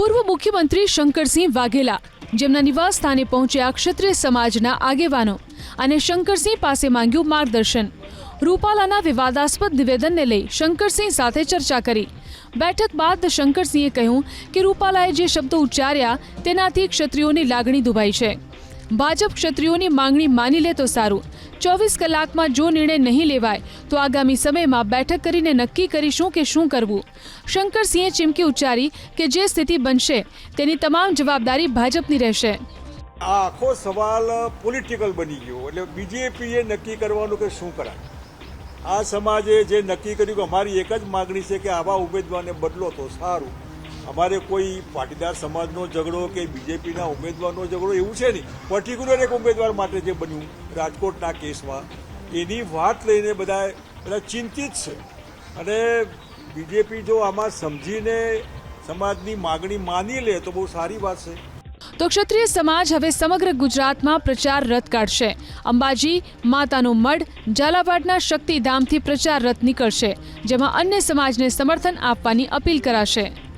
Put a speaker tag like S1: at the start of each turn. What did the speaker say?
S1: પૂર્વ મુખ્યમંત્રી શંકરસિંહ વાઘેલા, જેમના નિવાસ સ્થાને પહોંચ્યા ક્ષત્રિય સમાજના આગેવાનો અને શંકરસિંહ પાસે માંગ્યું માર્ગદર્શન. રૂપાલાના વિવાદાસ્પદ નિવેદનને લઈ શંકરસિંહ સાથે ચર્ચા કરી. બેઠક બાદ શંકરસિંહે કહ્યું કે રૂપાલાએ જે શબ્દો ઉચ્ચાર્યા તેનાથી ક્ષત્રિયોની લાગણી દુભાઈ છે. ભાજપ ક્ષત્રિયોની માંગણી માની લે તો સારું ચોવીસ કલાકમાં જો નિર્ણય નહીં લેવાય, તો આગામી સમયમાં બેઠક કરીને નક્કી કરીશું કે શું કરવું. શંકરસિંહે ચીમકી ઉચ્ચારી કે જે સ્થિતિ બનશે, તેની તમામ જવાબદારી ભાજપની રહેશે.
S2: આ આખો સવાલ પોલિટિકલ બની ગયો, એટલે બીજેપીએ નક્કી કરવાનું કે શું કરાય? આ સમાજે જે નક્કી કર્યું કે અમારી એક જ માગણી છે કે આવા ઉમેદવારને બદલો તો સારું અમારે કોઈ પાટીદાર સમાજનો ઝઘડો કે બીજેપીના ઉમેદવારનો ઝઘડો એવું છે નહીં. પર્ટિક્યુલર એક ઉમેદવાર માટે જે બન્યું, રાજકોટના કેસમાં. એની વાત લઈને બધા બધા ચિંતિત છે. અને બીજેપી જો આમાં સમજીને સમાજની માગણી માની લે તો બહુ સારી વાત છે.
S1: તો ક્ષત્રિય સમાજ હવે સમગ્ર ગુજરાતમાં પ્રચાર રથ કાઢશે. અંબાજી, માતાનો મઢ, ઝાલાવાડના શક્તિધામથી પ્રચાર રથ નીકળશે, જેમાં અન્ય સમાજને સમર્થન આપવાની અપીલ કરાશે.